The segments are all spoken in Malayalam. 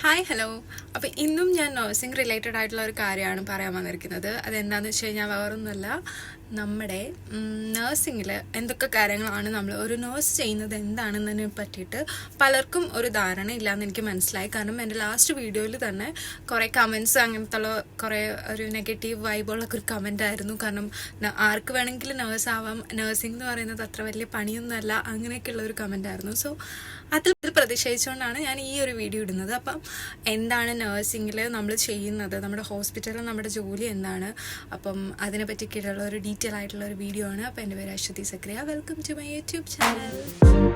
ഹായ് ഹലോ അപ്പോൾ ഇന്നും ഞാൻ നഴ്സിംഗ് റിലേറ്റഡ് ആയിട്ടുള്ള ഒരു കാര്യമാണ് പറയാൻ വന്നിരിക്കുന്നത്. അതെന്താണെന്ന് വെച്ച് കഴിഞ്ഞാൽ വേറൊന്നുമല്ല നമ്മുടെ നഴ്സിങ്ങിൽ എന്തൊക്കെ കാര്യങ്ങളാണ് നമ്മൾ ഒരു നേഴ്സ് ചെയ്യുന്നത് എന്താണെന്നതിനെ പറ്റിയിട്ട് പലർക്കും ഒരു ധാരണ ഇല്ലയെന്ന് എനിക്ക് മനസ്സിലായി. കാരണം എന്റെ ലാസ്റ്റ് വീഡിയോയിൽ തന്നെ കുറേ കമൻസ് അങ്ങനത്തെ ഉള്ള കുറേ ഒരു നെഗറ്റീവ് വൈബുള്ള ഒരു കമന്റ് ആയിരുന്നു. കാരണം ആർക്ക് വേണമെങ്കിലും നേഴ്സ് ആവാം. നഴ്സിംഗ് എന്ന് പറയുന്നത് അത്ര വലിയ പണിയൊന്നുമല്ല. അങ്ങനെയൊക്കെയുള്ള ഒരു കമന്റ് ആയിരുന്നു. സോ അതിൽ പ്രതിഷേധിച്ചുകൊണ്ടാണ് ഞാൻ ഈ ഒരു വീഡിയോ ഇടുന്നത്. അപ്പം എന്താണ് നഴ്സിംഗിൽ നമ്മൾ ചെയ്യുന്നത്? നമ്മുടെ ഹോസ്പിറ്റലിൽ നമ്മുടെ ജോലി എന്താണ്? അപ്പം അതിനെ പറ്റിയൊക്കെയുള്ള ഒരു ഡീറ്റെയിൽ ആയിട്ടുള്ള ഒരു വീഡിയോ ആണ്. അപ്പം എന്റെ പേര് Aswathy Sakriya. Welcome to my YouTube channel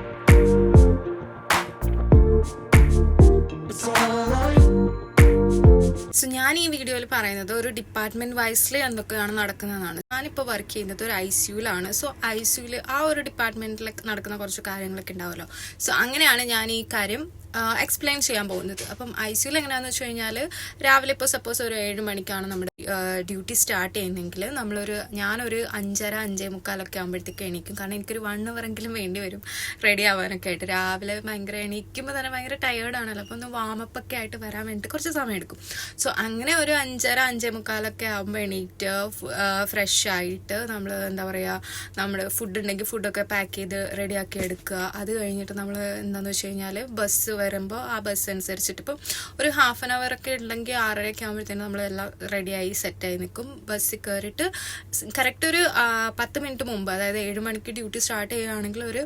so ഞാൻ ഈ വീഡിയോയിൽ പറയുന്നത് ഒരു ഡിപ്പാർട്ട്മെന്റ് വൈസിൽ എന്തൊക്കെയാണ് നടക്കുന്നതാണ് ഞാനിപ്പോൾ വർക്ക് ചെയ്യുന്നത് ഒരു ഐ സിയുലാണ് സോ ഐ സിയുൽ ആ ഒരു ഡിപ്പാർട്ട്മെന്റിൽ നടക്കുന്ന കുറച്ച് കാര്യങ്ങളൊക്കെ ഉണ്ടാവുമല്ലോ സോ അങ്ങനെയാണ് ഞാൻ ഈ കാര്യം എക്സ്പ്ലെയിൻ ചെയ്യാൻ പോകുന്നത്. അപ്പം ഐ സിയുൽ എങ്ങനെയാണെന്ന് വെച്ച് കഴിഞ്ഞാൽ രാവിലെ ഇപ്പോൾ സപ്പോസ് ഒരു ഏഴ് മണിക്കാണ് നമ്മുടെ ഡ്യൂട്ടി സ്റ്റാർട്ട് ചെയ്യുന്നെങ്കിൽ നമ്മളൊരു ഞാനൊരു അഞ്ചര അഞ്ചേ മുക്കാലൊക്കെ ആകുമ്പോഴത്തേക്ക് എണീക്കും. കാരണം എനിക്കൊരു വൺ എങ്കിലും വേണ്ടി വരും. റെഡി ആവാനൊക്കെ ആയിട്ട്. രാവിലെ ഭയങ്കര എണീക്കുമ്പോൾ തന്നെ ഭയങ്കര ടയേർഡാണല്ലോ അപ്പോൾ ഒന്ന് വാമപ്പ് ഒക്കെ ആയിട്ട് വരാൻ വേണ്ടിയിട്ട് കുറച്ച് സമയം എടുക്കും. സോ അങ്ങനെ ഒരു അഞ്ചര അഞ്ചേ മുക്കാലൊക്കെ ആകുമ്പോൾ എണീറ്റ് ഫ്രഷ് ആയിട്ട് നമ്മൾ എന്താ പറയുക നമ്മൾ ഫുഡ് ഉണ്ടെങ്കിൽ ഫുഡൊക്കെ പാക്ക് ചെയ്ത് റെഡിയാക്കി എടുക്കുക. അത് കഴിഞ്ഞിട്ട് നമ്മൾ എന്താണെന്ന് വെച്ച് കഴിഞ്ഞാൽ ബസ് വരുമ്പോൾ ആ ബസ് അനുസരിച്ചിട്ട് ഇപ്പം ഒരു ഹാഫ് ആൻ അവർ ഒക്കെ ഉണ്ടെങ്കിൽ ആറരയൊക്കെ ആകുമ്പോഴത്തേനും നമ്മളെല്ലാം റെഡിയായി സെറ്റായി നിൽക്കും. ബസ്സിൽ കയറിയിട്ട് കറക്റ്റ് ഒരു പത്ത് മിനിറ്റ് മുമ്പ് അതായത് ഏഴ് മണിക്ക് ഡ്യൂട്ടി സ്റ്റാർട്ട് ചെയ്യുകയാണെങ്കിൽ ഒരു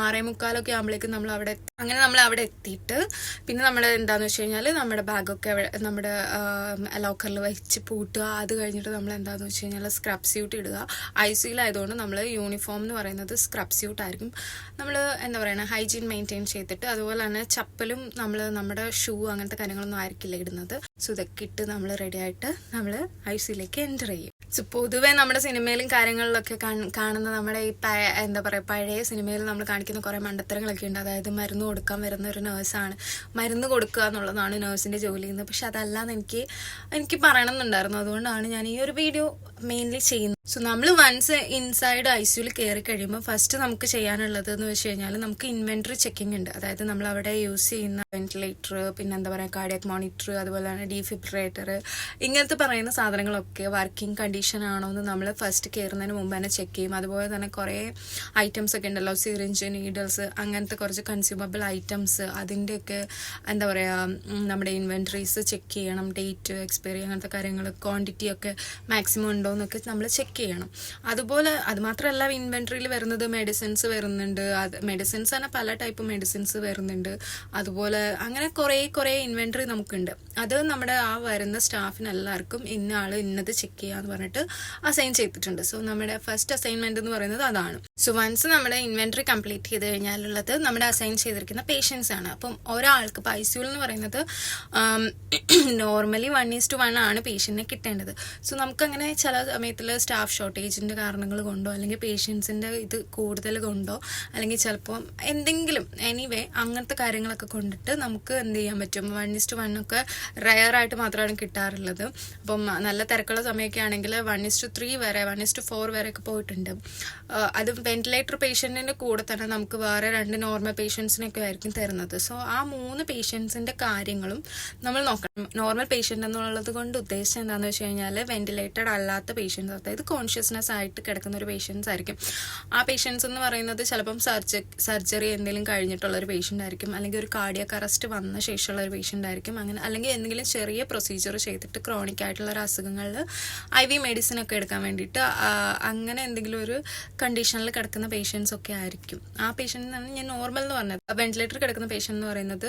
ആറേ മുക്കാലൊക്കെ ആകുമ്പോഴേക്കും നമ്മൾ അവിടെ അങ്ങനെ നമ്മൾ അവിടെ എത്തിയിട്ട് പിന്നെ നമ്മൾ എന്താണെന്ന് വെച്ച് കഴിഞ്ഞാൽ നമ്മുടെ ബാഗൊക്കെ നമ്മുടെ ലോക്കറിൽ വെച്ച് പൂട്ടുക. അത് കഴിഞ്ഞിട്ട് നമ്മൾ എന്താണെന്ന് വെച്ച് കഴിഞ്ഞാൽ സ്ക്രബ് സ്യൂട്ട് ഇടുക. ഐ സിയിലായതുകൊണ്ട് നമ്മൾ യൂണിഫോം എന്ന് പറയുന്നത് സ്ക്രബ് സ്യൂട്ട് ആയിരിക്കും. നമ്മൾ എന്താ പറയുക ഹൈജീൻ മെയിന്റെയിൻ ചെയ്തിട്ട് അതുപോലെ തന്നെ ചപ്പലും നമ്മൾ നമ്മുടെ ഷൂ അങ്ങനത്തെ കാര്യങ്ങളൊന്നും ആയിരിക്കില്ല ഇടുന്നത്. സോ ഇതൊക്കെ ഇട്ട് നമ്മൾ റെഡി ആയിട്ട് നമ്മൾ ഐ സിയിലേക്ക് എന്റർ ചെയ്യും. സോ പൊതുവേ നമ്മുടെ സിനിമയിലും കാര്യങ്ങളിലൊക്കെ കാണുന്ന നമ്മുടെ ഈ എന്താ പറയുക പഴയ സിനിമയിൽ നമ്മൾ കാണിക്കുന്ന കുറേ മണ്ടത്തരങ്ങളൊക്കെ ഉണ്ട്. അതായത് മരുന്ന് കൊടുക്കാൻ വരുന്ന ഒരു നേഴ്സാണ്. മരുന്ന് കൊടുക്കുക എന്നുള്ളതാണ് നേഴ്സിന്റെ ജോലി എന്ന് പക്ഷെ അതല്ലാന്ന് എനിക്ക് എനിക്ക് പറയണമെന്നുണ്ടായിരുന്നു. അതുകൊണ്ടാണ് ഞാൻ ഈ ഒരു വീഡിയോ മെയിൻലി ചെയ്യുന്നത്. സോ നമ്മൾ വൺസ് ഇൻസൈഡ് ഐ സിയുൽ കയറി കഴിയുമ്പോൾ ഫസ്റ്റ് നമുക്ക് ചെയ്യാനുള്ളത് എന്ന് വെച്ച് കഴിഞ്ഞാൽ നമുക്ക് ഇൻവെന്ററി ചെക്കിംഗ് ഉണ്ട്. അതായത് നമ്മൾ അവിടെ യൂസ് ചെയ്യുന്ന വെന്റിലേറ്റർ പിന്നെ എന്താ പറയുക കാർഡിയക് മോണിറ്റർ അതുപോലെ തന്നെ ഡീഫിബ്രേറ്റർ ഇങ്ങനത്തെ പറയുന്ന സാധനങ്ങളൊക്കെ വർക്കിംഗ് കണ്ടീഷൻ ആണോ എന്ന് നമ്മൾ ഫസ്റ്റ് കയറുന്നതിന് മുമ്പ് തന്നെ ചെക്ക് ചെയ്യും. അതുപോലെ തന്നെ കുറേ ഐറ്റംസ് ഒക്കെ ഉണ്ടല്ലോ സിറിഞ്ച് നീഡിൽസ് അങ്ങനത്തെ കുറച്ച് കൺസ്യൂമബിൾ ഐറ്റംസ് അതിന്റെയൊക്കെ എന്താ പറയുക നമ്മുടെ ഇൻവെന്ററീസ് ചെക്ക് ചെയ്യണം ഡേറ്റ് എക്സ്പയറി അങ്ങനത്തെ കാര്യങ്ങൾ ക്വാണ്ടിറ്റി ഒക്കെ മാക്സിമം ഉണ്ടോ എന്നൊക്കെ നമ്മൾ ചെക്ക് ചെയ്യണം. അതുപോലെ അത് മാത്രമല്ല ഇൻവെൻട്രിയിൽ വരുന്നത് മെഡിസിൻസ് വരുന്നുണ്ട്. അത് മെഡിസിൻസ് തന്നെ പല ടൈപ്പ് മെഡിസിൻസ് വരുന്നുണ്ട്. അതുപോലെ അങ്ങനെ കുറേ കുറേ ഇൻവെൻട്രി നമുക്കുണ്ട്. അത് നമ്മുടെ ആ വരുന്ന സ്റ്റാഫിന് എല്ലാവർക്കും ഇന്ന ആൾ ഇന്നത് ചെക്ക് ചെയ്യാന്ന് പറഞ്ഞിട്ട് അസൈൻ ചെയ്തിട്ടുണ്ട്. സോ നമ്മുടെ ഫസ്റ്റ് അസൈൻമെന്റ് എന്ന് പറയുന്നത് അതാണ്. സോ വൺസ് നമ്മുടെ ഇൻവെൻട്രി കംപ്ലീറ്റ് ചെയ്ത് കഴിഞ്ഞാലുള്ളത് നമ്മുടെ അസൈൻ ചെയ്തിരിക്കുന്ന പേഷ്യൻസ് ആണ്. അപ്പം ഒരാൾക്ക് പൈസൂൾ എന്ന് പറയുന്നത് normally one is to one ആണ് പേഷ്യന്റിനെ കിട്ടേണ്ടത്. സോ നമുക്കങ്ങനെ ചില സമയത്തിൽ സ്റ്റാഫ് ഷോർട്ടേജിന്റെ കാരണങ്ങൾ കൊണ്ടോ അല്ലെങ്കിൽ പേഷ്യൻസിന്റെ ഇത് കൂടുതൽ കൊണ്ടോ അല്ലെങ്കിൽ ചിലപ്പോൾ എന്തെങ്കിലും എനിവേ അങ്ങനത്തെ കാര്യങ്ങളൊക്കെ കൊണ്ടിട്ട് നമുക്ക് എന്ത് ചെയ്യാൻ പറ്റും? വൺ ഇസ് ടു ഒക്കെ റയർ ആയിട്ട് മാത്രമാണ് കിട്ടാറുള്ളത്. അപ്പം നല്ല തിരക്കുള്ള സമയമൊക്കെ ആണെങ്കിൽ വൺ ഇസ് ടു ത്രീ വരെ വൺ ഇസ് ടു ഫോർ വരെയൊക്കെ പോയിട്ടുണ്ട്. അത് വെന്റിലേറ്റർ പേഷ്യന്റിന്റെ കൂടെ തന്നെ നമുക്ക് വേറെ രണ്ട് നോർമൽ പേഷ്യൻസിനൊക്കെ ആയിരിക്കും തരുന്നത്. സോ ആ മൂന്ന് പേഷ്യൻസിന്റെ കാര്യങ്ങളും നമ്മൾ നോക്കണം. നോർമൽ പേഷ്യന്റ് എന്നുള്ളത് കൊണ്ട് ഉദ്ദേശിച്ചത് എന്താണെന്ന് വെച്ച് കഴിഞ്ഞാൽ വെന്റിലേറ്റഡ് അല്ലാത്ത പേഷ്യൻസ് അതായത് കോൺഷ്യസ്നെസ് ആയിട്ട് കിടക്കുന്ന ഒരു പേഷ്യൻസ് ആയിരിക്കും. ആ പേഷ്യൻസ് എന്ന് പറയുന്നത് ചിലപ്പം സർജ സർജറി എന്തെങ്കിലും കഴിഞ്ഞിട്ടുള്ള ഒരു പേഷ്യന്റ് ആയിരിക്കും. അല്ലെങ്കിൽ ഒരു കാർഡിയക് അറസ്റ്റ് വന്ന ശേഷമുള്ള ഒരു പേഷ്യന്റ് ആയിരിക്കും. അങ്ങനെ അല്ലെങ്കിൽ എന്തെങ്കിലും ചെറിയ പ്രൊസീജിയർ ചെയ്തിട്ട് ക്രോണിക് ആയിട്ടുള്ള ഒരു അസുഖങ്ങളിൽ ഐ വി മെഡിസിൻ ഒക്കെ എടുക്കാൻ വേണ്ടിയിട്ട് അങ്ങനെ എന്തെങ്കിലും ഒരു കണ്ടീഷനിൽ കിടക്കുന്ന പേഷ്യൻസ് ഒക്കെ ആയിരിക്കും. ആ പേഷ്യന്റ് ഞാൻ നോർമൽ എന്ന് പറഞ്ഞത്. വെന്റിലേറ്റർ കിടക്കുന്ന പേഷ്യന്റ് എന്ന് പറയുന്നത്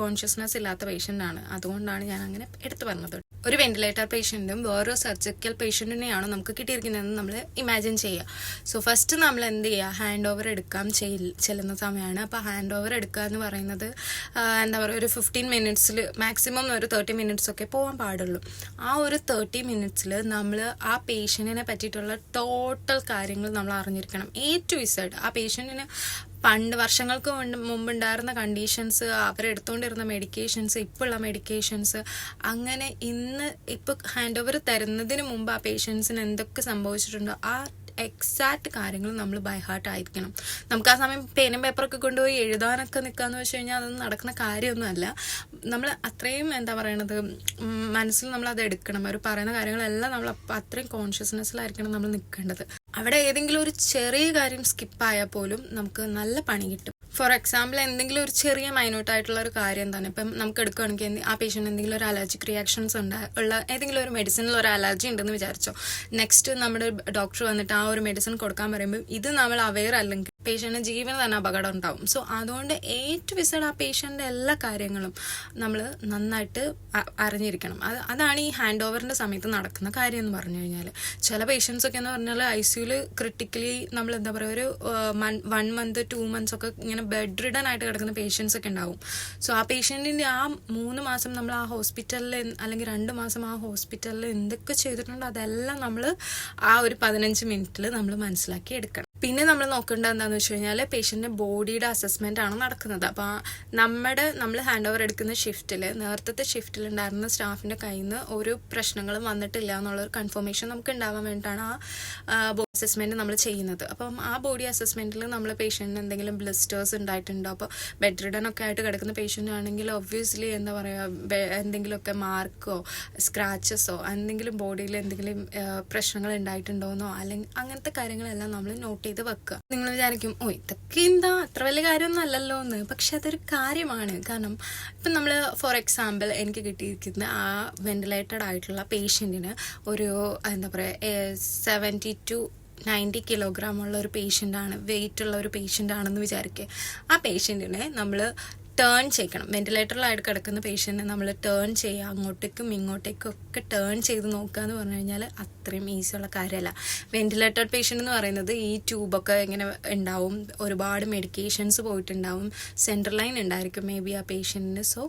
കോൺഷ്യസ്നെസ് ഇല്ലാത്ത പേഷ്യന്റ് ആണ്. അതുകൊണ്ടാണ് ഞാൻ അങ്ങനെ എടുത്തു പറഞ്ഞത്. ഒരു വെന്റിലേറ്റർ പേഷ്യന്റും വേറൊരു സർജിക്കൽ പേഷ്യന്റിനെയാണ് നമുക്ക് കിട്ടിയിരിക്കുന്നതെന്ന് നമ്മൾ ഇമാജിൻ ചെയ്യുക സോ ഫസ്റ്റ് നമ്മൾ എന്ത് ചെയ്യുക ഹാൻഡ് ഓവർ എടുക്കാൻ ചെല്ലുന്ന സമയമാണ് അപ്പോൾ ഹാൻഡ് ഓവർ എടുക്കുക എന്ന് പറയുന്നത് എന്താ പറയുക ഒരു ഫിഫ്റ്റീൻ മിനിറ്റ്സിൽ മാക്സിമം ഒരു തേർട്ടി മിനിറ്റ്സ് ഒക്കെ പോകാൻ പാടുള്ളൂ. ആ ഒരു തേർട്ടി മിനിറ്റ്സിൽ നമ്മൾ ആ പേഷ്യന്റിനെ പറ്റിയിട്ടുള്ള ടോട്ടൽ കാര്യങ്ങൾ നമ്മൾ അറിഞ്ഞിരിക്കണം. എ ടു ഇസഡ് ആ പേഷ്യന്റിന് പണ്ട് വർഷങ്ങൾക്ക് മുമ്പുണ്ടായിരുന്ന കണ്ടീഷൻസ് അവരെടുത്തുകൊണ്ടിരുന്ന മെഡിക്കേഷൻസ് ഇപ്പോഴുള്ള മെഡിക്കേഷൻസ് അങ്ങനെ ഇന്ന് ഇപ്പോൾ ഹാൻഡ് ഓവർ തരുന്നതിന് മുമ്പ് ആ പേഷ്യൻസിന് എന്തൊക്കെ സംഭവിച്ചിട്ടുണ്ടോ? ആ എക്സാക്ട് കാര്യങ്ങൾ നമ്മൾ ബൈ ഹാർട്ട് ആയിരിക്കണം. നമുക്ക് ആ സമയം പേനും പേപ്പറൊക്കെ കൊണ്ടുപോയി എഴുതാനൊക്കെ നിൽക്കാന്ന് വെച്ച് കഴിഞ്ഞാൽ അതൊന്നും നടക്കുന്ന കാര്യമൊന്നുമല്ല. നമ്മൾ അത്രയും എന്താ പറയണത് മനസ്സിൽ നമ്മൾ അത് എടുക്കണം. അവർ പറയുന്ന കാര്യങ്ങളെല്ലാം നമ്മൾ അത്രയും കോൺഷ്യസ്നെസ്സിലായിരിക്കണം നമ്മൾ നിൽക്കേണ്ടത് അവിടെ ഏതെങ്കിലും ഒരു ചെറിയ കാര്യം സ്കിപ്പായാൽ പോലും നമുക്ക് നല്ല പണി കിട്ടും. ഫോർ എക്സാമ്പിൾ എന്തെങ്കിലും ഒരു ചെറിയ മൈന്യൂട്ടായിട്ടുള്ള ഒരു കാര്യം തന്നെ. ഇപ്പം നമുക്ക് എടുക്കുകയാണെങ്കിൽ ആ പേഷ്യന്റ് എന്തെങ്കിലും ഒരു അലർജിക് റിയാക്ഷൻസ് ഉണ്ട് ഉള്ള ഏതെങ്കിലും ഒരു മെഡിസിനിൽ ഒരു അലർജി ഉണ്ടെന്ന് വിചാരിച്ചോ. നെക്സ്റ്റ് നമ്മുടെ ഡോക്ടർ വന്നിട്ട് ആ ഒരു മെഡിസിൻ കൊടുക്കാൻ പറയുമ്പോൾ ഇത് നമ്മൾ അവെയർ അല്ലെങ്കിൽ പേഷ്യന്റെ ജീവന് തന്നെ അപകടം ഉണ്ടാവും. സോ അതുകൊണ്ട് ഏറ്റവും വിസഡ് ആ പേഷ്യന്റെ എല്ലാ കാര്യങ്ങളും നമ്മൾ നന്നായിട്ട് അറിഞ്ഞിരിക്കണം. അത് അതാണ് ഈ ഹാൻഡ് ഓവറിന്റെ സമയത്ത് നടക്കുന്ന കാര്യം എന്ന് പറഞ്ഞു കഴിഞ്ഞാൽ ചില പേഷ്യൻസ് ഒക്കെ എന്ന് പറഞ്ഞാൽ ഐ സിയുൽ ക്രിട്ടിക്കലി നമ്മൾ എന്താ പറയുക ഒരു വൺ മന്ത് ടു മന്ത്സ് ഒക്കെ ഇങ്ങനെ ബെഡ് റിഡൻ ആയിട്ട് കിടക്കുന്ന പേഷ്യൻസ് ഒക്കെ ഉണ്ടാവും. സോ ആ പേഷ്യന്റിന്റെ ആ മൂന്ന് മാസം നമ്മൾ ആ ഹോസ്പിറ്റലിൽ അല്ലെങ്കിൽ രണ്ട് മാസം ആ ഹോസ്പിറ്റലിൽ എന്തൊക്കെ ചെയ്തിട്ടുണ്ടോ അതെല്ലാം നമ്മൾ ആ ഒരു പതിനഞ്ച് മിനിറ്റിൽ നമ്മൾ മനസ്സിലാക്കി എടുക്കണം. പിന്നെ നമ്മൾ നോക്കേണ്ടത് എന്താണെന്ന് വെച്ച് കഴിഞ്ഞാൽ പേഷ്യന്റെ ബോഡിയുടെ അസസ്മെന്റ് ആണ് നടക്കുന്നത്. അപ്പോൾ നമ്മുടെ നമ്മൾ ഹാൻഡ് ഓവർ എടുക്കുന്ന ഷിഫ്റ്റിൽ നേരത്തെ ഷിഫ്റ്റിൽ ഉണ്ടായിരുന്ന സ്റ്റാഫിന്റെ കയ്യിൽ നിന്ന് ഒരു പ്രശ്നങ്ങളും വന്നിട്ടില്ല എന്നുള്ളൊരു കൺഫർമേഷൻ നമുക്ക് ഉണ്ടാവാൻ വേണ്ടിയിട്ടാണ് ആ ബോഡി അസസ്മെന്റ് നമ്മൾ ചെയ്യുന്നത്. അപ്പം ആ ബോഡി അസസ്മെന്റിൽ നമ്മൾ പേഷ്യന്റിന് എന്തെങ്കിലും ബ്ലിസ്റ്റേഴ്സ് ഉണ്ടായിട്ടുണ്ടോ? അപ്പോൾ ബെഡ് റിഡൻ ഒക്കെ ആയിട്ട് കിടക്കുന്ന പേഷ്യന്റ് ആണെങ്കിൽ ഒബ്വിയസ്ലി എന്താ പറയുക എന്തെങ്കിലുമൊക്കെ മാർക്കോ സ്ക്രാച്ചസോ എന്തെങ്കിലും ബോഡിയിൽ എന്തെങ്കിലും പ്രശ്നങ്ങൾ ഉണ്ടായിട്ടുണ്ടോയെന്നോ അല്ലെങ്കിൽ അങ്ങനത്തെ കാര്യങ്ങളെല്ലാം നമ്മൾ നോട്ട് ചെയ്ത് വെക്കുക. നിങ്ങൾ വിചാരിക്കും ഓ ഇതൊക്കെ എന്താ? അത്ര വലിയ കാര്യമൊന്നും അല്ലല്ലോ എന്ന്. പക്ഷെ അതൊരു കാര്യമാണ്. കാരണം ഇപ്പം നമ്മൾ ഫോർ എക്സാമ്പിൾ എനിക്ക് കിട്ടിയിരിക്കുന്ന ആ വെന്റിലേറ്റഡ് ആയിട്ടുള്ള പേഷ്യന്റിന് ഒരു എന്താ പറയുക സെവന്റി ടു നയന്റി കിലോഗ്രാം ഉള്ള ഒരു പേഷ്യന്റ് ആണ് വെയിറ്റ് ഉള്ള ഒരു പേഷ്യന്റ് ആണെന്ന് വിചാരിക്കുക. ആ പേഷ്യന്റിനെ നമ്മൾ ടേൺ ചെയ്യണം വെന്റിലേറ്ററിലായിട്ട് കിടക്കുന്ന പേഷ്യന്റിനെ നമ്മൾ ടേൺ ചെയ്യുക. അങ്ങോട്ടേക്കും ഇങ്ങോട്ടേക്കും ഒക്കെ ടേൺ ചെയ്ത് നോക്കുക എന്ന് പറഞ്ഞു കഴിഞ്ഞാൽ അത്രയും ഈസിയുള്ള കാര്യമല്ല. വെന്റിലേറ്റർ പേഷ്യന്റ് എന്ന് പറയുന്നത് ഈ ട്യൂബൊക്കെ ഇങ്ങനെ ഉണ്ടാവും. ഒരുപാട് മെഡിക്കേഷൻസ് പോയിട്ടുണ്ടാവും. സെൻട്രൽ ലൈൻ ഉണ്ടായിരിക്കും മേ ബി ആ പേഷ്യന്റിന് സോ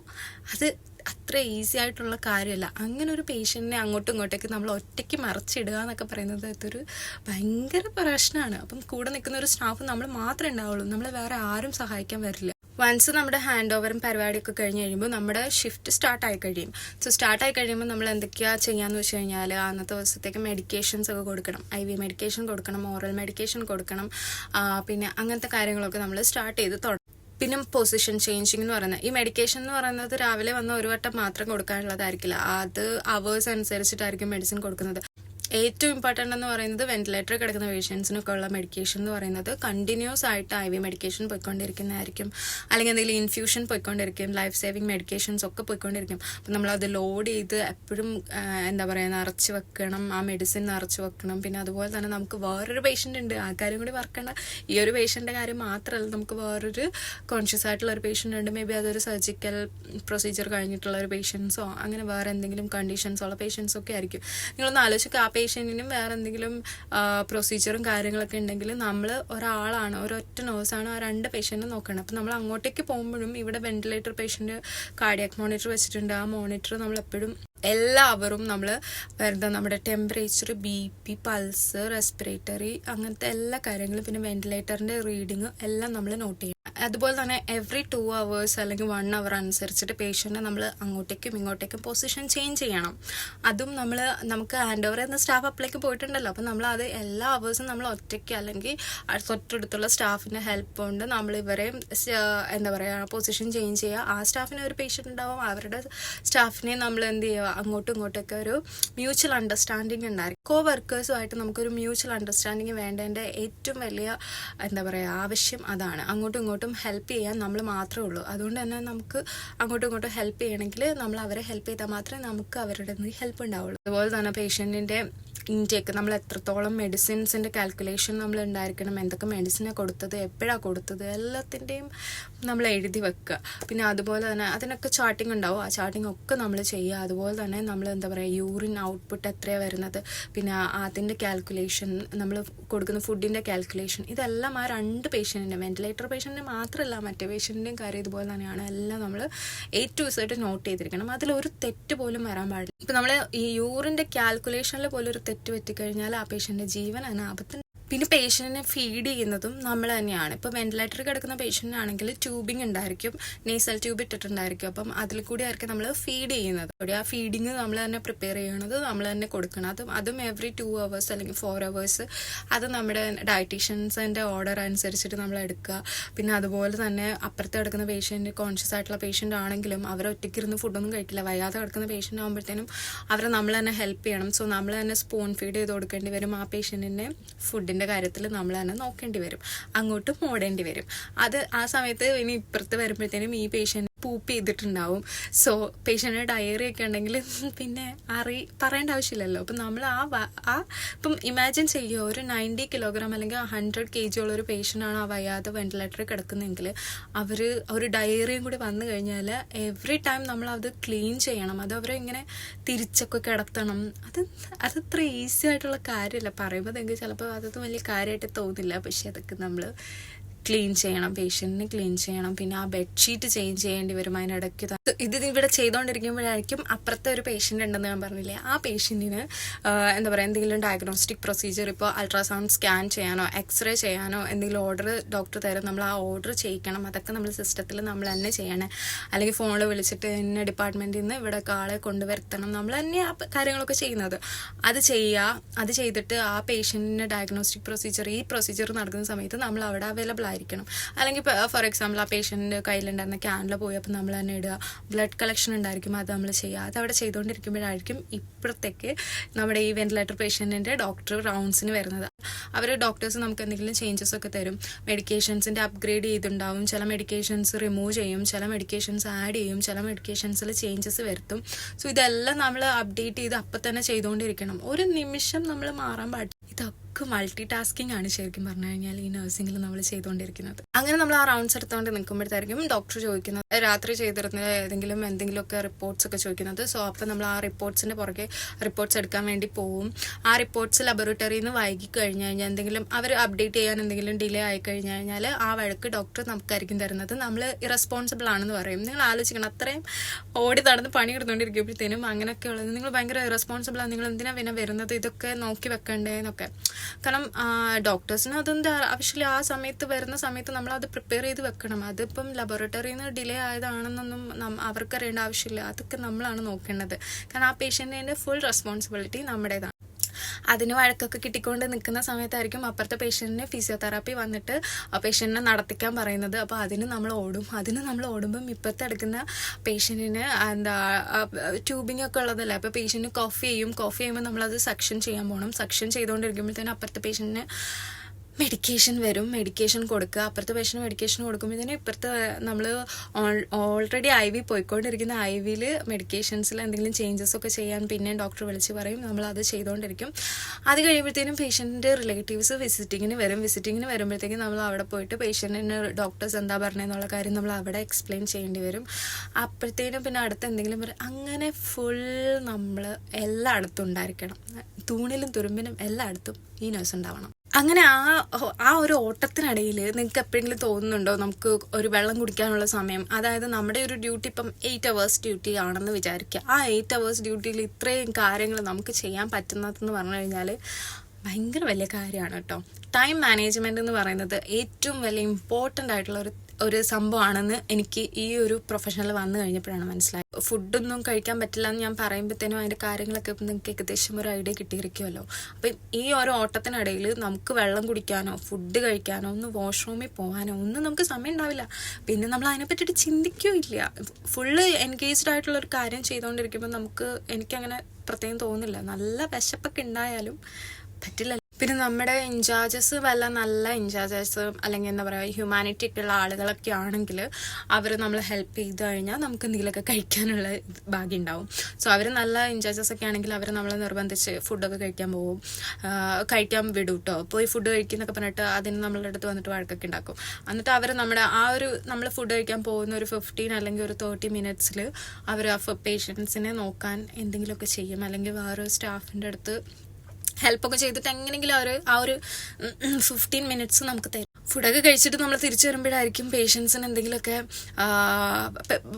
അത് അത്ര ഈസി ആയിട്ടുള്ള കാര്യമല്ല. അങ്ങനെ ഒരു പേഷ്യന്റിനെ അങ്ങോട്ടും ഇങ്ങോട്ടേക്ക് നമ്മൾ ഒറ്റയ്ക്ക് മറച്ചിടുക എന്നൊക്കെ പറയുന്നത് അതൊരു ഭയങ്കര പ്രശ്നമാണ്. അപ്പം കൂടെ നിൽക്കുന്ന ഒരു സ്റ്റാഫ് നമ്മൾ മാത്രമേ ഉണ്ടാവുള്ളൂ. നമ്മൾ വേറെ ആരും സഹായിക്കാൻ വരില്ല. വൺസ് നമ്മുടെ ഹാൻഡ് ഓവറും പരിപാടിയൊക്കെ കഴിഞ്ഞ് കഴിയുമ്പോൾ നമ്മുടെ ഷിഫ്റ്റ് സ്റ്റാർട്ട് ആയി കഴിയും. സോ സ്റ്റാർട്ട് ആയി കഴിയുമ്പോൾ നമ്മൾ എന്തൊക്കെയാണ് ചെയ്യാന്ന് വെച്ച് കഴിഞ്ഞാൽ അന്നത്തെ ദിവസത്തേക്ക് മെഡിക്കേഷൻസ് ഒക്കെ കൊടുക്കണം. ഐ വി മെഡിക്കേഷൻ കൊടുക്കണം ഓറൽ മെഡിക്കേഷൻ കൊടുക്കണം പിന്നെ അങ്ങനത്തെ കാര്യങ്ങളൊക്കെ നമ്മൾ സ്റ്റാർട്ട് ചെയ്ത് തുടങ്ങും പിന്നെ പൊസിഷൻ ചേഞ്ചിങ് എന്ന് പറയുന്നത്. ഈ മെഡിക്കേഷൻ എന്ന് പറയുന്നത് രാവിലെ വന്ന ഒരു വട്ടം മാത്രം കൊടുക്കാനുള്ളതായിരിക്കില്ല. അത് അവേഴ്സ് അനുസരിച്ചിട്ടായിരിക്കും മെഡിസിൻ കൊടുക്കുന്നത്. ഏറ്റവും ഇമ്പോർട്ടന്റ് എന്ന് പറയുന്നത് വെന്റിലേറ്റർ കിടക്കുന്ന പേഷ്യൻസിനൊക്കെ ഉള്ള മെഡിക്കേഷൻ എന്ന് പറയുന്നത് കണ്ടിന്യൂസ് ആയിട്ട് ഐ വി മെഡിക്കേഷൻ പോയിക്കൊണ്ടിരിക്കുന്നതായിരിക്കും. അല്ലെങ്കിൽ എന്തെങ്കിലും ഇൻഫ്യൂഷൻ പോയിക്കൊണ്ടിരിക്കും ലൈഫ് സേവിങ് മെഡിക്കേഷൻസ് ഒക്കെ പോയിക്കൊണ്ടിരിക്കും. അപ്പം നമ്മളത് ലോഡ് ചെയ്ത് എപ്പോഴും എന്താ പറയുക നിറച്ച് വെക്കണം ആ മെഡിസിൻ നിറച്ച് വെക്കണം. പിന്നെ അതുപോലെ തന്നെ നമുക്ക് വേറൊരു പേഷ്യന്റ് ഉണ്ട്. ആ കാര്യം കൂടി മറക്കേണ്ട. ഈ ഒരു പേഷ്യന്റെ കാര്യം മാത്രമല്ല നമുക്ക് വേറൊരു കോൺഷ്യസ് ആയിട്ടുള്ള ഒരു പേഷ്യന്റ് ഉണ്ട്. മേ ബി അതൊരു സർജിക്കൽ പ്രൊസീജിയർ കഴിഞ്ഞിട്ടുള്ള ഒരു പേഷ്യൻസോ അങ്ങനെ വേറെ എന്തെങ്കിലും കണ്ടീഷൻസോ ഉള്ള പേഷ്യൻസ് ഒക്കെ ആയിരിക്കും. നിങ്ങളൊന്ന് ആലോചിക്കുക ആ പേഷ്യന്റിനും വേറെ എന്തെങ്കിലും പ്രൊസീജിയറും കാര്യങ്ങളൊക്കെ ഉണ്ടെങ്കിൽ നമ്മൾ ഒരാളാണ് ഒരൊറ്റ നേഴ്സാണ് ആ രണ്ട് പേഷ്യന്റിനെ നോക്കണം. അപ്പം നമ്മൾ അങ്ങോട്ടേക്ക് പോകുമ്പോഴും ഇവിടെ വെന്റിലേറ്റർ പേഷ്യന്റ് കാർഡിയാക് മോണിറ്റർ വെച്ചിട്ടുണ്ട്. ആ മോണിറ്റർ നമ്മൾ എപ്പോഴും എല്ലാവരും നമ്മൾ എന്താ നമ്മുടെ temperature B P pulse respiratory അങ്ങനത്തെ എല്ലാ കാര്യങ്ങളും പിന്നെ വെന്റിലേറ്ററിന്റെ റീഡിങ് എല്ലാം നമ്മൾ നോട്ട് ചെയ്യണം. അതുപോലെ തന്നെ എവറി ടു അവേഴ്സ് അല്ലെങ്കിൽ വൺ അവർ അനുസരിച്ചിട്ട് പേഷ്യന്റിനെ നമ്മൾ അങ്ങോട്ടേക്കും ഇങ്ങോട്ടേക്കും പൊസിഷൻ ചേഞ്ച് ചെയ്യണം. അതും നമ്മൾ നമുക്ക് ഹാൻഡ് ഓവർ എന്ന സ്റ്റാഫ് അപ്പിലേക്ക് പോയിട്ടുണ്ടല്ലോ. അപ്പം നമ്മൾ അത് എല്ലാ അവേഴ്സും നമ്മൾ ഒറ്റയ്ക്ക് അല്ലെങ്കിൽ തൊട്ടടുത്തുള്ള സ്റ്റാഫിന്റെ ഹെൽപ്പ് കൊണ്ട് നമ്മൾ ഇവരെ എന്താ പറയുക പൊസിഷൻ ചേഞ്ച് ചെയ്യുക. ആ സ്റ്റാഫിന് ഒരു പേഷ്യന്റ് ഉണ്ടാവും. അവരുടെ സ്റ്റാഫിനെ നമ്മൾ എന്ത് ചെയ്യുക? അങ്ങോട്ടും ഇങ്ങോട്ടൊക്കെ ഒരു മ്യൂച്വൽ അണ്ടർസ്റ്റാൻഡിങ് ഉണ്ടായിരിക്കും. കോ വർക്കേഴ്സുമായിട്ട് നമുക്കൊരു മ്യൂച്വൽ അണ്ടർസ്റ്റാൻഡിങ് വേണ്ടതിന്റെ ഏറ്റവും വലിയ എന്താ പറയുക ആവശ്യം അതാണ്. അങ്ങോട്ടും ഇങ്ങോട്ടും ഹെൽപ്പ് ചെയ്യാൻ നമ്മൾ മാത്രമേ ഉള്ളൂ. അതുകൊണ്ട് തന്നെ നമുക്ക് അങ്ങോട്ടും ഇങ്ങോട്ടും ഹെൽപ്പ് ചെയ്യണമെങ്കിൽ നമ്മൾ അവരെ ഹെൽപ്പ് ചെയ്താൽ മാത്രമേ നമുക്ക് അവരുടെ ഹെൽപ്പ് ഉണ്ടാവുള്ളൂ. അതുപോലെ തന്നെ പേഷ്യന്റിന്റെ ഇൻടേക്ക് നമ്മൾ എത്രത്തോളം മെഡിസിൻസിന്റെ കാൽക്കുലേഷൻ നമ്മൾ ഉണ്ടായിരിക്കണം എന്തൊക്കെ മെഡിസിനാണ് കൊടുത്തത് എപ്പോഴാണ് കൊടുത്തത് എല്ലാത്തിന്റെയും നമ്മൾ എഴുതി വെക്കുക. പിന്നെ അതുപോലെ തന്നെ അതിനൊക്കെ ചാർട്ടിങ് ഉണ്ടാവും. ആ ചാർട്ടിങ് ഒക്കെ നമ്മൾ ചെയ്യുക. അതുപോലെ തന്നെ നമ്മൾ എന്താ പറയുക യൂറിൻ ഔട്ട്പുട്ട് എത്രയാണ് വരുന്നത് പിന്നെ അതിന്റെ കാൽക്കുലേഷൻ നമ്മൾ കൊടുക്കുന്ന ഫുഡിന്റെ കാൽക്കുലേഷൻ ഇതെല്ലാം ആ രണ്ട് പേഷ്യന്റിന്റെ വെന്റിലേറ്റർ പേഷ്യന്റിന് മാത്രമല്ല മറ്റേ പേഷ്യന്റിന്റെയും കാര്യം ഇതുപോലെ തന്നെയാണ്. എല്ലാം നമ്മൾ എ ടു ആയിട്ട് നോട്ട് ചെയ്തിരിക്കണം. അതിലൊരു തെറ്റ് പോലും വരാൻ പാടില്ല. ഇപ്പം നമ്മൾ ഈ യൂറിന്റെ കാൽക്കുലേഷനിൽ പോലും ഒരു തെറ്റ് പറ്റിക്കഴിഞ്ഞാൽ ആ പേഷ്യന്റെ ജീവൻ അനാപത്തിന് പിന്നെ പേഷ്യന്റിനെ ഫീഡ് ചെയ്യുന്നതും നമ്മൾ തന്നെയാണ്. ഇപ്പോൾ വെന്റിലേറ്ററിൽ കിടക്കുന്ന പേഷ്യന്റിനാണെങ്കിൽ ട്യൂബിങ് ഉണ്ടായിരിക്കും. നേസൽ ട്യൂബ് ഇട്ടിട്ടുണ്ടായിരിക്കും. അപ്പം അതിൽ കൂടി ആയിരിക്കും നമ്മൾ ഫീഡ് ചെയ്യുന്നത്. അവിടെ ആ ഫീഡിങ് നമ്മൾ തന്നെ പ്രിപ്പയർ ചെയ്യണത് നമ്മൾ തന്നെ കൊടുക്കണം. അതും അതും എവറി ടു അവേഴ്സ് അല്ലെങ്കിൽ ഫോർ അവേഴ്സ് അത് നമ്മുടെ ഡയറ്റീഷ്യൻസിന്റെ ഓർഡർ അനുസരിച്ചിട്ട് നമ്മൾ എടുക്കുക. പിന്നെ അതുപോലെ തന്നെ അപ്പുറത്ത് കിടക്കുന്ന പേഷ്യന്റ് കോൺഷ്യസ് ആയിട്ടുള്ള പേഷ്യന്റ് ആണെങ്കിലും അവർ ഒറ്റയ്ക്കിരുന്ന് ഫുഡൊന്നും കഴിക്കില്ല. വയ്യാതെ കിടക്കുന്ന പേഷ്യന്റ് ആകുമ്പോഴത്തേനും അവരെ നമ്മൾ തന്നെ ഹെൽപ്പ് ചെയ്യണം. സോ നമ്മൾ തന്നെ സ്പൂൺ ഫീഡ് ചെയ്ത് കൊടുക്കേണ്ടി വരും ആ പേഷ്യന്റിന്റെ ഫുഡിന്റെ കാര്യത്തിൽ നമ്മൾ തന്നെ നോക്കേണ്ടി വരും. അങ്ങോട്ടും ഓടേണ്ടി വരും. അത് ആ സമയത്ത് ഇനി ഇപ്പുറത്ത് വരുമ്പോഴത്തേനും ഈ പേഷ്യന്റ് പൂപ്പ് ചെയ്തിട്ടുണ്ടാവും. സോ പേഷ്യന്റിന് ഡയറി ഒക്കെ ഉണ്ടെങ്കിൽ പിന്നെ അറി പറയേണ്ട ആവശ്യമില്ലല്ലോ. അപ്പം നമ്മൾ ആ ആ ഇപ്പം ഇമാജിൻ ചെയ്യുക ഒരു നയന്റി കിലോഗ്രാം അല്ലെങ്കിൽ ഹൺഡ്രഡ് കെ ജി ഉള്ള ഒരു പേഷ്യന്റാണ് ആ വയ്യാതെ വെന്റിലേറ്ററിൽ കിടക്കുന്നതെങ്കിൽ അവർ ഒരു ഡയറിയും കൂടി വന്നു കഴിഞ്ഞാൽ എവറി ടൈം നമ്മൾ അത് ക്ലീൻ ചെയ്യണം. അത് അവരെ ഇങ്ങനെ തിരിച്ചൊക്കെ കിടത്തണം. അത് അത് അത്ര ഈസി ആയിട്ടുള്ള കാര്യമല്ല. പറയുമ്പോൾ നിങ്ങൾക്ക് ചിലപ്പോൾ അതൊന്നും വലിയ കാര്യമായിട്ട് തോന്നില്ല. പക്ഷെ അതൊക്കെ നമ്മൾ ക്ലീൻ ചെയ്യണം പേഷ്യന്റിനെ ക്ലീൻ ചെയ്യണം പിന്നെ ആ ബെഡ്ഷീറ്റ് ചേഞ്ച് ചെയ്യേണ്ടി വരും അതിനിടയ്ക്ക് ഇത് ഇവിടെ ചെയ്തുകൊണ്ടിരിക്കുമ്പോഴായിരിക്കും അപ്പുറത്തെ ഒരു പേഷ്യന്റ് ഉണ്ടെന്ന് ഞാൻ പറഞ്ഞില്ലേ? ആ പേഷ്യന്റിന് എന്താ പറയുക എന്തെങ്കിലും ഡയഗ്നോസ്റ്റിക് പ്രൊസീജിയർ ഇപ്പോൾ അൾട്രാസൗണ്ട് സ്കാൻ ചെയ്യാനോ എക്സ്റേ ചെയ്യാനോ എന്തെങ്കിലും ഓർഡർ ഡോക്ടർ തരും. നമ്മൾ ആ ഓർഡർ ചെയ്യിക്കണം. അതൊക്കെ നമ്മൾ സിസ്റ്റത്തിൽ നമ്മൾ തന്നെ ചെയ്യണേ. അല്ലെങ്കിൽ ഫോണിൽ വിളിച്ചിട്ട് എന്നെ ഡിപ്പാർട്ട്മെന്റിൽ നിന്ന് ഇവിടെ ആളെ കൊണ്ടുവരുത്തണം. നമ്മൾ തന്നെ ആ കാര്യങ്ങളൊക്കെ ചെയ്യുന്നത്. അത് ചെയ്യുക. അത് ചെയ്തിട്ട് ആ പേഷ്യന്റിന് ഡയഗ്നോസ്റ്റിക് പ്രൊസീജിയർ ഈ പ്രൊസീജിയർ നടക്കുന്ന സമയത്ത് നമ്മൾ അവിടെ അവൈലബിൾ ആയിരിക്കണം. അല്ലെങ്കിൽ ഫോർ എക്സാമ്പിൾ ആ പേഷ്യന്റ് കയ്യിലുണ്ടായിരുന്ന ക്യാനിൽ പോയി അപ്പോൾ നമ്മൾ തന്നെ ഇടുക. ബ്ലഡ് കളക്ഷൻ ഉണ്ടായിരിക്കും അത് നമ്മൾ ചെയ്യുക. അത് അവിടെ ചെയ്തുകൊണ്ടിരിക്കുമ്പോഴായിരിക്കും ഇപ്പുറത്തേക്ക് നമ്മുടെ ഈ വെന്റിലേറ്റർ പേഷ്യന്റിന്റെ ഡോക്ടർ റൗണ്ട്സിന് വരുന്നത്. അവർ ഡോക്ടേഴ്സ് നമുക്ക് എന്തെങ്കിലും ചേഞ്ചസ് ഒക്കെ തരും. മെഡിക്കേഷൻസിന്റെ അപ്ഗ്രേഡ് ചെയ്തിട്ടുണ്ടാവും. ചില മെഡിക്കേഷൻസ് റിമൂവ് ചെയ്യും. ചില മെഡിക്കേഷൻസ് ആഡ് ചെയ്യും. ചില മെഡിക്കേഷൻസിൽ ചേഞ്ചസ് വരുത്തും. സോ ഇതെല്ലാം നമ്മൾ അപ്ഡേറ്റ് ചെയ്ത് അപ്പം തന്നെ ചെയ്തുകൊണ്ടിരിക്കണം. ഒരു നിമിഷം നമ്മൾ മാറാൻ പാടില്ല ഇതൊക്കെ മൾട്ടി ടാസ്കിംഗ് ആണ് ശരിക്കും പറഞ്ഞു കഴിഞ്ഞാൽ ഈ നഴ്സിംഗിൽ നമ്മൾ ചെയ്തുകൊണ്ടിരിക്കുന്നത്. അങ്ങനെ നമ്മൾ ആ റൗണ്ട്സ് എടുത്തുകൊണ്ട് നിൽക്കുമ്പോഴത്തായിരിക്കും ഡോക്ടർ ചോദിക്കുന്നത് രാത്രി ചെയ്തിരുന്ന ഏതെങ്കിലും എന്തെങ്കിലുമൊക്കെ റിപ്പോർട്ട്സ് ഒക്കെ ചോദിക്കുന്നത്. സോ അപ്പം നമ്മൾ ആ റിപ്പോർട്ട്സിന്റെ പുറകെ റിപ്പോർട്ട്സ് എടുക്കാൻ വേണ്ടി പോവും. ആ റിപ്പോർട്ട്സ് ലബോറട്ടറിയിൽ നിന്ന് വൈകി കഴിഞ്ഞു കഴിഞ്ഞാൽ എന്തെങ്കിലും അവർ അപ്ഡേറ്റ് ചെയ്യാൻ എന്തെങ്കിലും ഡിലേ ആയി കഴിഞ്ഞു കഴിഞ്ഞാൽ ആ വഴക്ക് ഡോക്ടർ നമുക്കായിരിക്കും തരുന്നത്. നമ്മൾ ഇറസ്പോൺസിബിൾ ആണെന്ന് പറയും. നിങ്ങൾ ആലോചിക്കണം അത്രയും ഓടി നടന്ന് പണി എടുത്തുകൊണ്ടിരിക്കുമ്പോഴത്തേനും അങ്ങനെയൊക്കെ ഉള്ളത്. നിങ്ങൾ ഭയങ്കര ഇറസ്പോൺസിബിൾ ആണ് നിങ്ങൾ എന്തിനാണ് പിന്നെ വരുന്നത്? ഇതൊക്കെ നോക്കി വെക്കണ്ടേ എന്നൊക്കെ. കാരണം ഡോക്ടേഴ്സിന് അതിന്റെ ആവശ്യമില്ല ആ സമയത്ത് വരുന്ന സമയത്ത് നമ്മൾ അത് പ്രിപ്പയർ ചെയ്ത് വെക്കണം. അതിപ്പം ലബോറട്ടറിയിൽ നിന്ന് ഡിലേ ആയതാണെന്നൊന്നും അവർക്ക് അവർക്കറിയേണ്ട ആവശ്യമില്ല. അതൊക്കെ നമ്മളാണ് നോക്കേണ്ടത്. കാരണം ആ പേഷ്യന്റിന്റെ ഫുൾ റെസ്പോൺസിബിലിറ്റി നമ്മുടേതാണ്. അതിന് വഴക്കൊക്കെ കിട്ടിക്കൊണ്ട് നിൽക്കുന്ന സമയത്തായിരിക്കും അപ്പുറത്തെ പേഷ്യന്റിന് ഫിസിയോതെറാപ്പി വന്നിട്ട് പേഷ്യന്റിനെ നടത്തിക്കാൻ പറയുന്നത്. അപ്പോൾ അതിന് നമ്മൾ ഓടും. അതിന് നമ്മൾ ഓടുമ്പം ഇപ്പോഴത്തെ എടുക്കുന്ന പേഷ്യന്റിന് എന്താ ട്യൂബിംഗ് ഒക്കെ ഉള്ളതല്ലേ? അപ്പോൾ പേഷ്യന്റ് കോഫി ചെയ്യും. കോഫി ചെയ്യുമ്പോൾ നമ്മളത് സക്ഷൻ ചെയ്യാൻ പോകണം സക്ഷൻ ചെയ്തുകൊണ്ടിരിക്കുമ്പോഴത്തേനും അപ്പുറത്തെ പേഷ്യന്റിന് മെഡിക്കേഷൻ വരും മെഡിക്കേഷൻ കൊടുക്കുക അപ്പുറത്തെ പേഷ്യന്റ് മെഡിക്കേഷൻ കൊടുക്കുമ്പോൾ തന്നെ ഇപ്പുറത്തെ നമ്മൾ ഓൾറെഡി ഐ വി പോയിക്കൊണ്ടിരിക്കുന്ന ഐ വിയിൽ മെഡിക്കേഷൻസിൽ എന്തെങ്കിലും ചേഞ്ചസ് ഒക്കെ ചെയ്യാൻ പിന്നെ ഡോക്ടർ വിളിച്ച് പറയും നമ്മൾ അത് ചെയ്തുകൊണ്ടിരിക്കും അത് കഴിയുമ്പോഴത്തേനും പേഷ്യന്റിന്റെ റിലേറ്റീവ്സ് വിസിറ്റിങ്ങിന് വരും. വിസിറ്റിങ്ങിന് വരുമ്പോഴത്തേക്കും നമ്മൾ അവിടെ പോയിട്ട് പേഷ്യന്റിന് ഡോക്ടേഴ്സ് എന്താ പറഞ്ഞതെന്നുള്ള കാര്യം നമ്മൾ അവിടെ എക്സ്പ്ലെയിൻ ചെയ്യേണ്ടി വരും. അപ്പോഴത്തേനും പിന്നെ അടുത്ത് എന്തെങ്കിലും പറയും അങ്ങനെ ഫുൾ നമ്മൾ എല്ലായിടത്തും ഉണ്ടായിരിക്കണം. തൂണിലും തുരുമ്പിനും എല്ലായിടത്തും ഈ നഴ്സ് ഉണ്ടാവണം. അങ്ങനെ ആ ആ ഒരു ഓട്ടത്തിനിടയിൽ നിങ്ങൾക്ക് എപ്പോഴെങ്കിലും തോന്നുന്നുണ്ടോ? നമുക്ക് ഒരു വെള്ളം കുടിക്കാനുള്ള സമയം. അതായത് നമ്മുടെ ഒരു ഡ്യൂട്ടി ഇപ്പം എയ്റ്റ് അവേഴ്സ് ഡ്യൂട്ടി ആണെന്ന് വിചാരിക്കുക ആ എയ്റ്റ് അവേഴ്സ് ഡ്യൂട്ടിയിൽ ഇത്രയും കാര്യങ്ങൾ നമുക്ക് ചെയ്യാൻ പറ്റുന്നതെന്ന് പറഞ്ഞു കഴിഞ്ഞാൽ ഭയങ്കര വലിയ കാര്യമാണ് കേട്ടോ. ടൈം മാനേജ്മെന്റ് എന്ന് പറയുന്നത് ഏറ്റവും വലിയ ഇമ്പോർട്ടന്റ് ആയിട്ടുള്ള ഒരു ഒരു സംഭവമാണെന്ന് എനിക്ക് ഈ ഒരു പ്രൊഫഷനിൽ വന്നു കഴിഞ്ഞപ്പോഴാണ് മനസ്സിലായത്. ഫുഡൊന്നും കഴിക്കാൻ പറ്റില്ല എന്ന് ഞാൻ പറയുമ്പോഴത്തേനും അതിന്റെ കാര്യങ്ങളൊക്കെ നിങ്ങൾക്ക് ഏകദേശം ഒരു ഐഡിയ കിട്ടിയിരിക്കുമല്ലോ. അപ്പം ഈ ഒരു ഓട്ടത്തിനിടയിൽ നമുക്ക് വെള്ളം കുടിക്കാനോ ഫുഡ് കഴിക്കാനോ ഒന്ന് വാഷ്റൂമിൽ പോകാനോ ഒന്നും നമുക്ക് സമയം ഉണ്ടാവില്ല. പിന്നെ നമ്മൾ അതിനെ പറ്റിയിട്ട് ചിന്തിക്കുകയില്ല ഫുള്ള് എൻഗേജ്ഡ് ആയിട്ടുള്ള ഒരു കാര്യം ചെയ്തുകൊണ്ടിരിക്കുമ്പോൾ നമുക്ക് എനിക്കങ്ങനെ പ്രത്യേകം തോന്നുന്നില്ല. നല്ല വിശപ്പൊക്കെ ഉണ്ടായാലും പറ്റില്ല പിന്നെ നമ്മുടെ ഇൻചാർജസ് വല്ല നല്ല ഇൻചാർജസ് അല്ലെങ്കിൽ എന്താ പറയുക ഹ്യൂമാനിറ്റി ഒക്കെ ഉള്ള ആളുകളൊക്കെ ആണെങ്കിൽ അവർ നമ്മൾ ഹെൽപ്പ് ചെയ്ത് കഴിഞ്ഞാൽ നമുക്ക് എന്തെങ്കിലുമൊക്കെ കഴിക്കാനുള്ള ഭാഗ്യം ഉണ്ടാവും. സോ അവർ നല്ല ഇൻചാർജസ് ഒക്കെ ആണെങ്കിൽ അവർ നമ്മളെ നിർബന്ധിച്ച് ഫുഡൊക്കെ കഴിക്കാൻ പോകും കഴിക്കാൻ വിടും കേട്ടോ പോയി ഫുഡ് കഴിക്കുന്നൊക്കെ പറഞ്ഞിട്ട് അതിന് നമ്മളുടെ അടുത്ത് വന്നിട്ട് വഴക്കൊക്കെ ഉണ്ടാക്കും. എന്നിട്ട് അവർ നമ്മുടെ ആ ഒരു നമ്മൾ ഫുഡ് കഴിക്കാൻ പോകുന്ന ഒരു ഫിഫ്റ്റീൻ അല്ലെങ്കിൽ ഒരു തേർട്ടി മിനിറ്റ്സിൽ അവർ ആ പേഷ്യൻസിനെ നോക്കാൻ എന്തെങ്കിലുമൊക്കെ ചെയ്യും. അല്ലെങ്കിൽ വേറൊരു സ്റ്റാഫിന്റെ അടുത്ത് ഹെൽപ്പൊക്കെ ചെയ്തിട്ട് എങ്ങനെയെങ്കിലും അവർ ആ ഒരു ഫിഫ്റ്റീൻ മിനിറ്റ്സ് നമുക്ക് തരും. ഫുഡൊക്കെ കഴിച്ചിട്ട് നമ്മൾ തിരിച്ചു വരുമ്പോഴായിരിക്കും പേഷ്യൻസിന് എന്തെങ്കിലുമൊക്കെ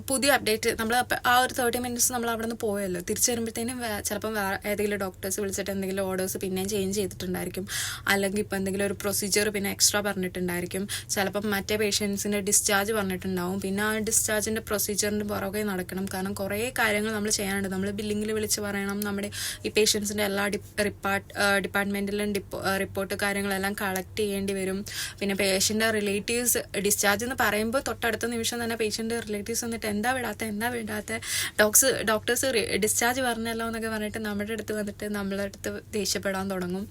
പുതിയ അപ്ഡേറ്റ് നമ്മൾ ആ ഒരു തേർട്ടി മിനിറ്റ്സ് നമ്മൾ അവിടെ നിന്ന് പോയല്ലോ. തിരിച്ചു വരുമ്പോഴത്തേനും ചിലപ്പം വേറെ ഏതെങ്കിലും ഡോക്ടേഴ്സ് വിളിച്ചിട്ട് എന്തെങ്കിലും ഓർഡേഴ്സ് പിന്നെയും ചേഞ്ച് ചെയ്തിട്ടുണ്ടായിരിക്കും. അല്ലെങ്കിൽ ഇപ്പം എന്തെങ്കിലും ഒരു പ്രൊസീജിയർ പിന്നെ എക്സ്ട്രാ പറഞ്ഞിട്ടുണ്ടായിരിക്കും. ചിലപ്പം മറ്റേ പേഷ്യൻസിന്റെ ഡിസ്ചാർജ് പറഞ്ഞിട്ടുണ്ടാവും. പിന്നെ ആ ഡിസ്ചാർജിന്റെ പ്രൊസീജിയറിന്റെ പുറകെ നടക്കണം. കാരണം കുറേ കാര്യങ്ങൾ നമ്മൾ ചെയ്യാനുണ്ട്. നമ്മൾ ബില്ലിങ്ങിൽ വിളിച്ച് പറയണം. നമ്മുടെ ഈ പേഷ്യൻസിന്റെ എല്ലാ ഡിപ്പാർട്ട് ഡിപ്പാർട്ട്മെന്റിലും ഡിപ്പോ റിപ്പോർട്ട് കാര്യങ്ങളെല്ലാം കളക്ട് ചെയ്യേണ്ടി വരും. പിന്നെ പേഷ്യന്റെ റിലേറ്റീവ്സ് ഡിസ്ചാർജ് എന്ന് പറയുമ്പോൾ തൊട്ടടുത്ത നിമിഷം തന്നെ പേഷ്യന്റെ റിലേറ്റീവ്സ് വന്നിട്ട് എന്താ വിടാത്ത? എന്താ വിടാത്ത? ഡോക്സ് ഡോക്ടേഴ്സ് ഡിസ്ചാർജ് പറഞ്ഞല്ലോ എന്നൊക്കെ പറഞ്ഞിട്ട് നമ്മുടെ അടുത്ത് വന്നിട്ട് നമ്മളെ അടുത്ത് ദേഷ്യപ്പെടാൻ തുടങ്ങും.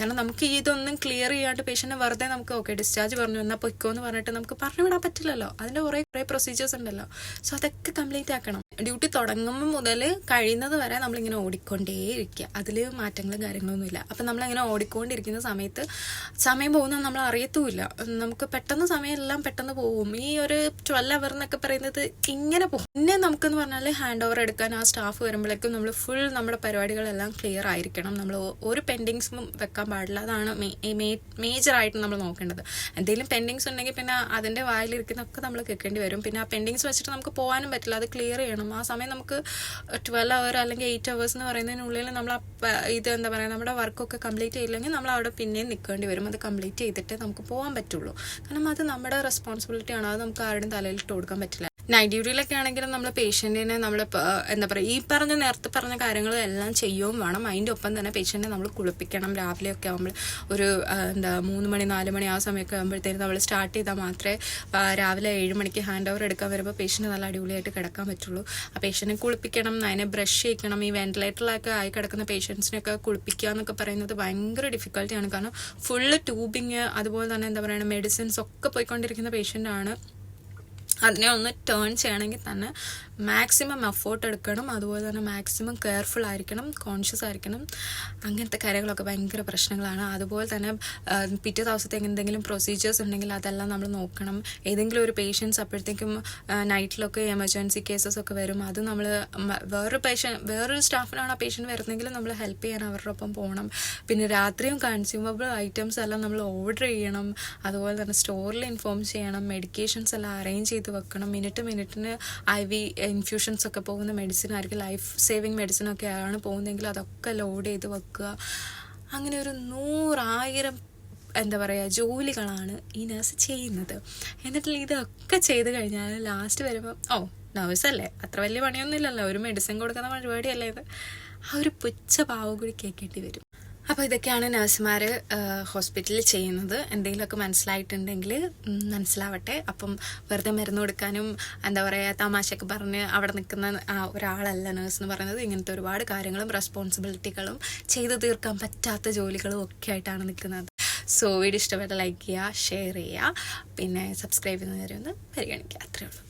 കാരണം നമുക്ക് ഇതൊന്നും ക്ലിയർ ചെയ്യാണ്ട് പേഷ്യന്റെ വെറുതെ നമുക്ക് ഓക്കെ ഡിസ്ചാർജ് പറഞ്ഞു എന്നാൽ പൊയ്ക്കോ എന്ന് പറഞ്ഞിട്ട് നമുക്ക് പറഞ്ഞു വിടാൻ പറ്റില്ലല്ലോ. അതിന്റെ കുറേ കുറേ പ്രൊസീജിയേഴ്സ് ഉണ്ടല്ലോ. സോ അതൊക്കെ കംപ്ലീറ്റ് ആക്കണം. ഡ്യൂട്ടി തുടങ്ങുമ്പോൾ മുതൽ കഴിയുന്നത് വരെ നമ്മളിങ്ങനെ ഓടിക്കൊണ്ടേയിരിക്കുക അതിൽ മാറ്റങ്ങളും കാര്യങ്ങളൊന്നുമില്ല. അപ്പം നമ്മളിങ്ങനെ ഓടിക്കൊണ്ടിരിക്കുന്ന സമയത്ത് സമയം പോകുന്നത് നമ്മൾ അറിയത്തുമില്ല നമുക്ക് പെട്ടെന്ന് സമയമെല്ലാം പെട്ടെന്ന് പോകും. ഈ ഒരു ട്വൽവ് അവർ എന്നൊക്കെ പറയുന്നത് ഇങ്ങനെ പോകും. പിന്നെ നമുക്കെന്ന് പറഞ്ഞാൽ ഹാൻഡ് ഓവർ എടുക്കാൻ ആ സ്റ്റാഫ് വരുമ്പോഴേക്കും നമ്മൾ ഫുൾ നമ്മുടെ പരിപാടികളെല്ലാം ക്ലിയർ ആയിരിക്കണം. നമ്മൾ ഒരു പെൻഡിങ്സും വെക്കാൻ പാടില്ല. അതാണ് മേജറായിട്ട് നമ്മൾ നോക്കേണ്ടത്. എന്തെങ്കിലും പെൻഡിങ്സ് ഉണ്ടെങ്കിൽ പിന്നെ അതിന്റെ വായിലിരിക്കുന്നൊക്കെ നമ്മൾ കേൾക്കേണ്ടി വരും. പിന്നെ ആ പെൻഡിങ്സ് വെച്ചിട്ട് നമുക്ക് പോകാനും പറ്റില്ല. അത് ക്ലിയർ ചെയ്യണം. ആ സമയം നമുക്ക് ട്വൽവ് അവർ അല്ലെങ്കിൽ എയ്റ്റ് അവേഴ്സ് എന്ന് പറയുന്നതിനുള്ളിൽ നമ്മൾ ഇത് എന്താ പറയുക നമ്മുടെ വർക്കൊക്കെ കംപ്ലീറ്റ് ചെയ്യില്ലെങ്കിൽ നമ്മൾ അവിടെ പിന്നെയും നിൽക്കേണ്ടി വരും. അത് കംപ്ലീറ്റ് ചെയ്തിട്ട് നമുക്ക് പോകാൻ പറ്റുള്ളൂ. കാരണം അത് നമ്മുടെ റെസ്പോൺസിബിലിറ്റി ആണ്. അത് നമുക്ക് ആരുടെയും തലയിൽ ഇട്ട് കൊടുക്കാൻ പറ്റില്ല. നൈറ്റ് ഡ്യൂട്ടിയിലൊക്കെ ആണെങ്കിലും നമ്മൾ പേഷ്യന്റിനെ നമ്മൾ എന്താ പറയുക ഈ പറഞ്ഞ നേരത്തെ പറഞ്ഞ കാര്യങ്ങളെല്ലാം ചെയ്യുകയും വേണം. അതിന്റെ ഒപ്പം തന്നെ പേഷ്യന്റിനെ നമ്മൾ കുളിപ്പിക്കണം. രാവിലെയൊക്കെ ആകുമ്പോൾ ഒരു എന്താ മൂന്ന് മണി നാല് മണി ആ സമയമൊക്കെ ആകുമ്പോഴത്തേക്കും നമ്മൾ സ്റ്റാർട്ട് ചെയ്താൽ മാത്രമേ രാവിലെ ഏഴ് മണിക്ക് ഹാൻഡ് ഓവർ എടുക്കാൻ വരുമ്പോൾ പേഷ്യന്റ് നല്ല അടിപൊളിയായിട്ട് കിടക്കാൻ പറ്റുള്ളൂ. ആ പേഷ്യന്റിനെ കുളിപ്പിക്കണം അതിനെ ബ്രഷ് ചെയ്യിക്കണം. ഈ വെന്റിലേറ്ററിലൊക്കെ ആയി കിടക്കുന്ന പേഷ്യൻസിനെയൊക്കെ കുളിപ്പിക്കുക എന്നൊക്കെ പറയുന്നത് ഭയങ്കര ഡിഫിക്കൽട്ടിയാണ് കാരണം ഫുള്ള് ട്യൂബിങ് അതുപോലെ തന്നെ എന്താ പറയുക മെഡിസിൻസ് ഒക്കെ പോയിക്കൊണ്ടിരിക്കുന്ന പേഷ്യന്റ് ആണ്. അതിനെ ഒന്ന് ടേൺ ചെയ്യണമെങ്കിൽ തന്നെ മാക്സിമം എഫേർട്ട് എടുക്കണം. അതുപോലെ തന്നെ മാക്സിമം കെയർഫുൾ ആയിരിക്കണം കോൺഷ്യസ് ആയിരിക്കണം. അങ്ങനത്തെ കാര്യങ്ങളൊക്കെ ഭയങ്കര പ്രശ്നങ്ങളാണ്. അതുപോലെ തന്നെ പിറ്റേ ദിവസത്തെ എന്തെങ്കിലും പ്രൊസീജിയേഴ്സ് ഉണ്ടെങ്കിൽ അതെല്ലാം നമ്മൾ നോക്കണം. ഏതെങ്കിലും ഒരു പേഷ്യൻസ് അപ്പോഴത്തേക്കും നൈറ്റിലൊക്കെ എമർജൻസി കേസസ് ഒക്കെ വരും. അത് നമ്മൾ വേറൊരു പേഷ്യൻ വേറൊരു സ്റ്റാഫിനാണ് ആ പേഷ്യന്റ് വരുന്നതെങ്കിൽ നമ്മൾ ഹെൽപ്പ് ചെയ്യാൻ അവരുടെ ഒപ്പം പോകണം. പിന്നെ രാത്രിയും കൺസ്യൂമബിൾ ഐറ്റംസ് എല്ലാം നമ്മൾ ഓർഡർ ചെയ്യണം. അതുപോലെ തന്നെ സ്റ്റോറിൽ ഇൻഫോം ചെയ്യണം. മെഡിക്കേഷൻസ് എല്ലാം അറേഞ്ച് ചെയ്ത് വെക്കണം. മിനിറ്റ് മിനിറ്റിന് ഐ വി ഇൻഫ്യൂഷൻസ് ഒക്കെ പോകുന്ന മെഡിസിൻ ആയിരിക്കും ലൈഫ് സേവിങ് മെഡിസിൻ ഒക്കെ ആണ് പോകുന്നതെങ്കിൽ അതൊക്കെ ലോഡ് ചെയ്ത് വെക്കുക. അങ്ങനെ ഒരു നൂറായിരം എന്താ പറയുക ജോലികളാണ് ഈ നഴ്സ് ചെയ്യുന്നത്. എന്നിട്ട് ഇതൊക്കെ ചെയ്ത് കഴിഞ്ഞാൽ ലാസ്റ്റ് വരുമ്പോൾ ഓ നഴ്സല്ലേ അത്ര വലിയ പണിയൊന്നുമില്ലല്ലോ ഒരു മെഡിസിൻ കൊടുക്കുന്ന പരിപാടിയല്ലേ ഇത്? ആ ഒരു പുച്ഛ പാവം കൂടി കേൾക്കേണ്ടി വരും. അപ്പോൾ ഇതൊക്കെയാണ് നഴ്സുമാർ ഹോസ്പിറ്റലിൽ ചെയ്യുന്നത്. എന്തെങ്കിലുമൊക്കെ മനസ്സിലായിട്ടുണ്ടെങ്കിൽ മനസ്സിലാവട്ടെ. അപ്പം വെറുതെ മരുന്ന് കൊടുക്കാനും എന്താ പറയുക തമാശയൊക്കെ പറഞ്ഞ് അവിടെ നിൽക്കുന്ന ഒരാളല്ല നേഴ്സ് എന്ന് പറയുന്നത്. ഇങ്ങനത്തെ ഒരുപാട് കാര്യങ്ങളും റെസ്പോൺസിബിലിറ്റികളും ചെയ്തു തീർക്കാൻ പറ്റാത്ത ജോലികളും ഒക്കെ ആയിട്ടാണ് നിൽക്കുന്നത്. സോ വീഡിയോ ഇഷ്ടപ്പെട്ട ലൈക്ക് ചെയ്യുക ഷെയർ ചെയ്യുക. പിന്നെ സബ്സ്ക്രൈബ് ചെയ്യുന്നവരെ ഒന്ന് പരിഗണിക്കുക. അത്രേ ഉള്ളൂ.